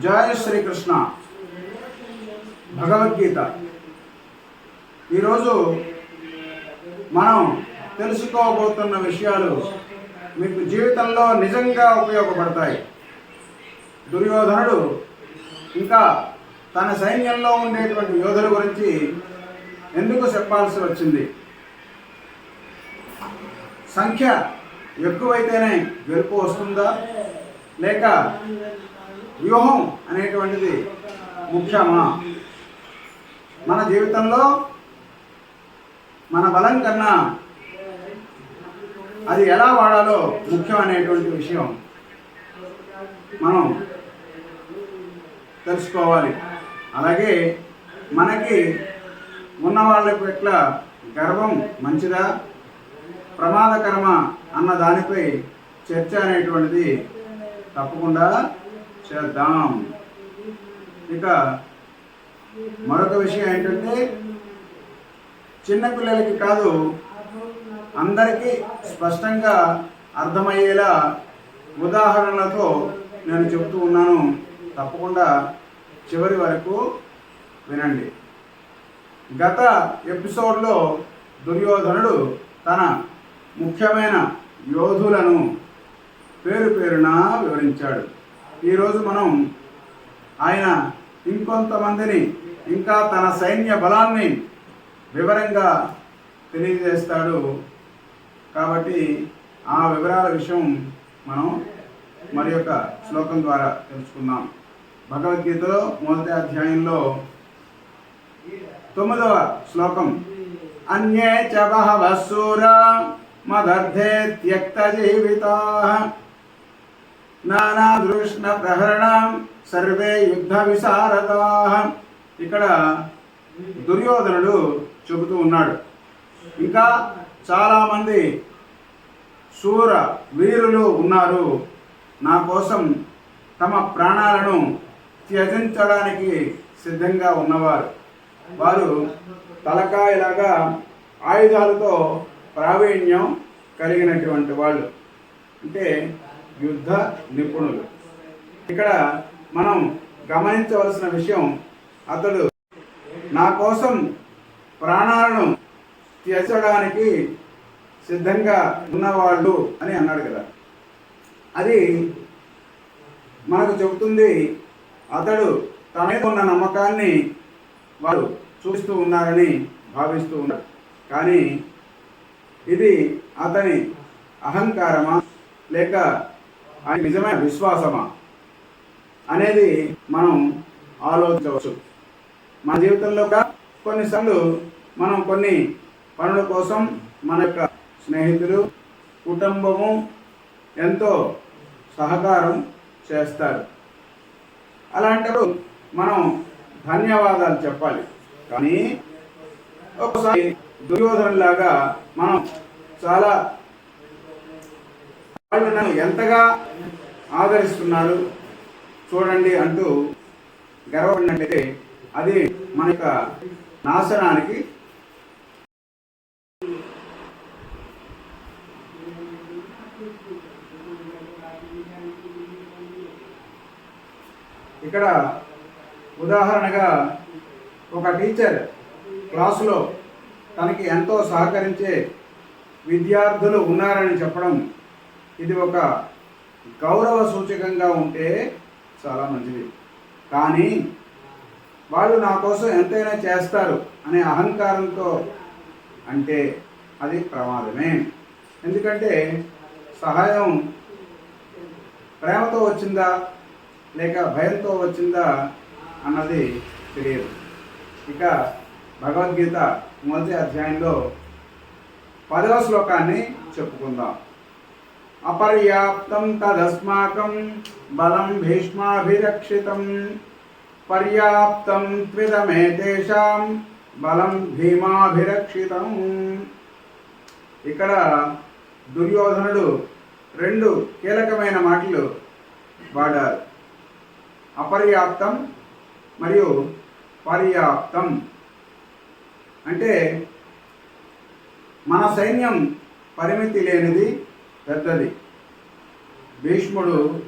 జయ శ్రీకృష్ణ. భగవద్గీత. ఈరోజు మనం తెలుసుకోబోతున్న విషయాలు మీకు జీవితంలో నిజంగా ఉపయోగపడతాయి. దుర్యోధనుడు ఇంకా తన సైన్యంలో ఉండేటువంటి యోధుల గురించి ఎందుకు చెప్పాల్సి వచ్చింది? సంఖ్య ఎక్కువైతేనే గెలుపు వస్తుందా? లేక వ్యూహం అనేటువంటిది ముఖ్యమా? మన జీవితంలో మన బలం కన్నా అది ఎలా వాడాలో ముఖ్యం అనేటువంటి విషయం మనం తెలుసుకోవాలి. అలాగే మనకి ఉన్న వాళ్ళ పట్ల గర్వం మంచిదా? ప్రమాదకరమా? అన్న దానిపై చర్చ అనేటువంటిది తప్పకుండా చేద్దాం. ఇక మరొక విషయం ఏంటంటే చిన్నపిల్లలకి కాదు అందరికీ స్పష్టంగా అర్థమయ్యేలా ఉదాహరణలతో నేను చెప్తూ ఉన్నాను. తప్పకుండా చివరి వరకు వినండి. గత ఎపిసోడ్లో దుర్యోధనుడు తన ముఖ్యమైన యోధులను పేరు పేరున వివరించాడు. ఈరోజు మనం ఆయన ఇంకొంతమందిని ఇంకా తన సైన్య బలాన్ని వివరంగా తెలియజేస్తాడు. కాబట్టి ఆ వివరాల విషయం మనం మరి యొక్క శ్లోకం ద్వారా తెలుసుకుందాం. భగవద్గీతలో మొదటి అధ్యాయంలో తొమ్మిదవ శ్లోకం అన్యే చ బహవః శూరా మదర్థే త్యక్త జీవితా నానాదృష్ణ ప్రహరణం సర్వే యుద్ధ విశారదా ఇక్కడ దుర్యోధనుడు చెబుతూ ఉన్నాడు. ఇంకా చాలామంది శూర వీరులు ఉన్నారు. నా కోసం తమ ప్రాణాలను త్యజించడానికి సిద్ధంగా ఉన్నవారు. వారు తలకాయలాగా ఆయుధాలతో ప్రావీణ్యం కలిగినటువంటి వాళ్ళు. అంటే యుద్ధ నిపుణులు. ఇక్కడ మనం గమనించవలసిన విషయం అతడు నా కోసం ప్రాణాలను త్యజడానికి సిద్ధంగా ఉన్నవాళ్ళు అని అన్నాడు కదా. అది మనకు చెబుతుంది అతడు తన మీద ఉన్న నమ్మకాన్ని వారు చూస్తూ ఉన్నారని భావిస్తూ ఉన్నారు కానీ ఇది అతని అహంకారమా లేక ఆయన నిజమైన విశ్వాసమా అనేది మనం ఆలోచించవచ్చు. మన జీవితంలో కూడా కొన్నిసార్లు మనం కొన్ని పనుల కోసం మన యొక్క స్నేహితులు కుటుంబము ఎంతో సహకారం చేస్తారు. అలాంటప్పుడు మనం ధన్యవాదాలు చెప్పాలి. కానీ ఒకసారి దుర్యోధనలాగా మనం చాలా వాళ్ళు నన్ను ఎంతగా ఆదరిస్తున్నారు చూడండి అంటూ గర్వపడినట్లయితే అది మన యొక్క నాశనానికి ఇక్కడ ఉదాహరణగా ఒక టీచర్ క్లాసులో తనకి ఎంతో సహకరించే విద్యార్థులు ఉన్నారని చెప్పడం ఇది ఒక గౌరవ సూచకంగా ఉంటే చాలా మంచిది. కానీ వాళ్ళు నా కోసం ఎంతైనా చేస్తారు అనే అహంకారంతో అంటే అది ప్రమాదమే. ఎందుకంటే సహాయం ప్రేమతో వచ్చిందా లేక భయంతో వచ్చిందా అన్నది తెలియదు. ఇక భగవద్గీత మొదటి అధ్యాయంలో పదవ శ్లోకాన్ని చెప్పుకుందాం. అపర్యాప్తం తదస్మాకం బలం భీష్మాభిరక్షితం. పర్యాప్తం త్విదమేతేషాం బలం భీమాభిరక్షితం. ఇక్కడ దుర్యోధనుడు రెండు కీలకమైన మాటలు వాడారు. అపర్యాప్తం మరియు పర్యాప్తం. అంటే మన సైన్యం పరిమితి లేనిది పెద్దది. భీష్ముడు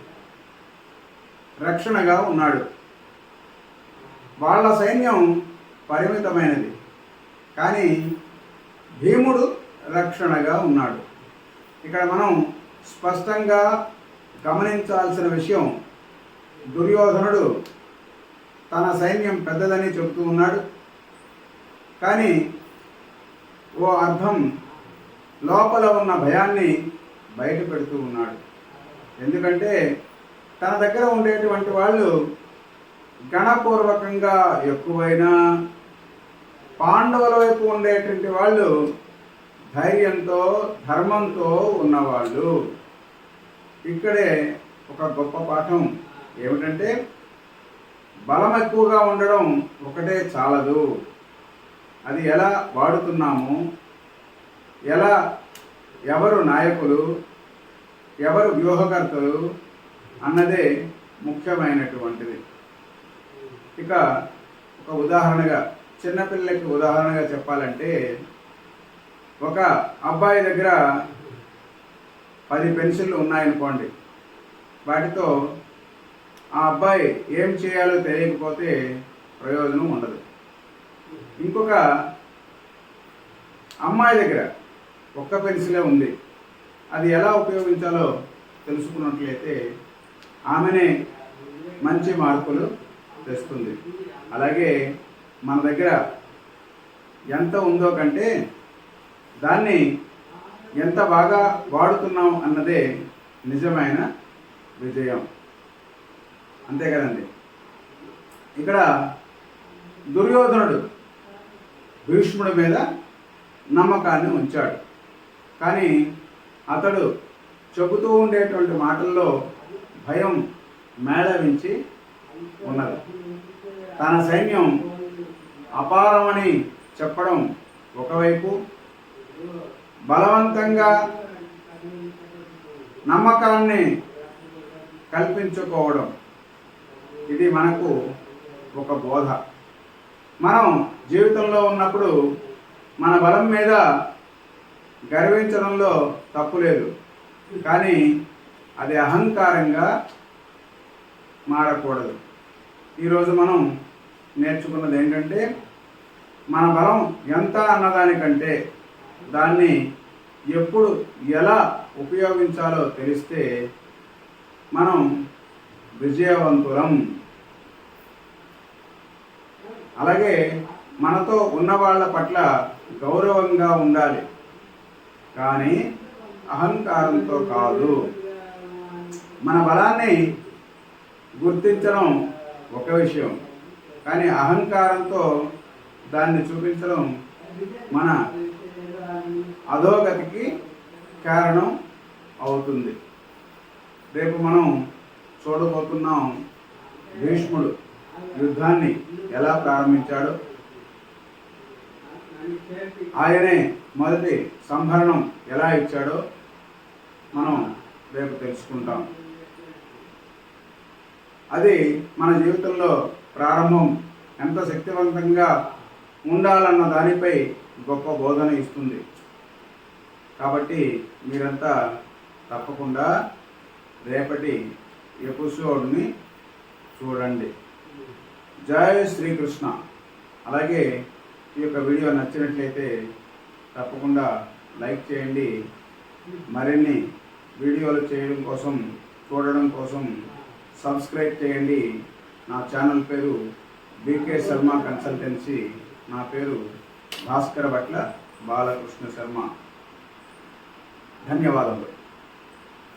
రక్షణగా ఉన్నాడు. వాళ్ళ సైన్యం పరిమితమైనది. కానీ భీముడు రక్షణగా ఉన్నాడు. ఇక్కడ మనం స్పష్టంగా గమనించాల్సిన విషయం దుర్యోధనుడు తన సైన్యం పెద్దదని చెబుతూ ఉన్నాడు. కానీ ఓ అర్థం లోపల ఉన్న భయాన్ని బయట పెడుతూ ఉన్నాడు. ఎందుకంటే తన దగ్గర ఉండేటువంటి వాళ్ళు గణపూర్వకంగా ఎక్కువైనా పాండవుల వైపు ఉండేటువంటి వాళ్ళు ధైర్యంతో ధర్మంతో ఉన్నవాళ్ళు. ఇక్కడే ఒక గొప్ప పాఠం ఏమిటంటే బలం ఎక్కువగా ఉండడం ఒకటే చాలదు. అది ఎలా వాడుతున్నాము? ఎలా ఎవరు నాయకులు ఎవరు వ్యూహకర్తలు అన్నదే ముఖ్యమైనటువంటిది. ఇక ఒక ఉదాహరణగా చిన్నపిల్లలకి ఉదాహరణగా చెప్పాలంటే ఒక అబ్బాయి దగ్గర పది పెన్సిళ్ళు ఉన్నాయనుకోండి. వాటితో ఆ అబ్బాయి ఏం చేయాలో తెలియకపోతే ప్రయోజనం ఉండదు. ఇంకొక అమ్మాయి దగ్గర ఒక్క పెన్సిలే ఉంది. అది ఎలా ఉపయోగించాలో తెలుసుకున్నట్లయితే ఆమెనే మంచి మార్పులు తెస్తుంది. అలాగే మన దగ్గర ఎంత ఉందో కంటే దాన్ని ఎంత బాగా వాడుతున్నాం అన్నదే నిజమైన విజయం. అంతే కదండి? ఇక్కడ దుర్యోధనుడు భీష్ముడి మీద నమ్మకాన్ని ఉంచాడు. కానీ అతడు చెబుతూ ఉండేటువంటి మాటల్లో భయం మేళవించి ఉన్నది. తన సైన్యం అపారమని చెప్పడం ఒకవైపు బలవంతంగా నమ్మకాన్ని కల్పించుకోవడం. ఇది మనకు ఒక బోధ. మనం జీవితంలో ఉన్నప్పుడు మన బలం మీద గర్వించడంలో తప్పు లేదు. కానీ అది అహంకారంగా మారకూడదు. ఈరోజు మనం నేర్చుకున్నది ఏంటంటే మన బలం ఎంత అన్నదానికంటే దాన్ని ఎప్పుడు ఎలా ఉపయోగించాలో తెలిస్తే మనం విజయవంతులం. అలాగే మనతో ఉన్న వాళ్ళ పట్ల గౌరవంగా ఉండాలి. కానీ అహంకారంతో కాదు. మన బలాన్ని గుర్తించడం ఒక విషయం. కానీ అహంకారంతో దాన్ని చూపించడం మన అధోగతికి కారణం అవుతుంది. రేపు మనం చూడబోతున్నాం భీష్ముడు యుద్ధాన్ని ఎలా ప్రారంభించాడు. ఆయనే మొదటి సంభరణం ఎలా ఇచ్చాడో మనం రేపు తెలుసుకుంటాం. అది మన జీవితంలో ప్రారంభం. ఎంత శక్తివంతంగా ఉండాలన్న దానిపై గొప్ప బోధన ఇస్తుంది. కాబట్టి మీరంతా తప్పకుండా రేపటి ఎపిసోడ్ని చూడండి. జయ శ్రీకృష్ణ. అలాగే ఈ యొక్క వీడియో నచ్చినట్లయితే తప్పకుండా లైక్ చేయండి. మరిన్ని వీడియోలు చేయడం కోసం చూడడం కోసం సబ్స్క్రైబ్ చేయండి. నా ఛానల్ పేరు బీకే శర్మ కన్సల్టెన్సీ. నా పేరు భాస్కర భట్ల బాలకృష్ణ శర్మ. ధన్యవాదములు.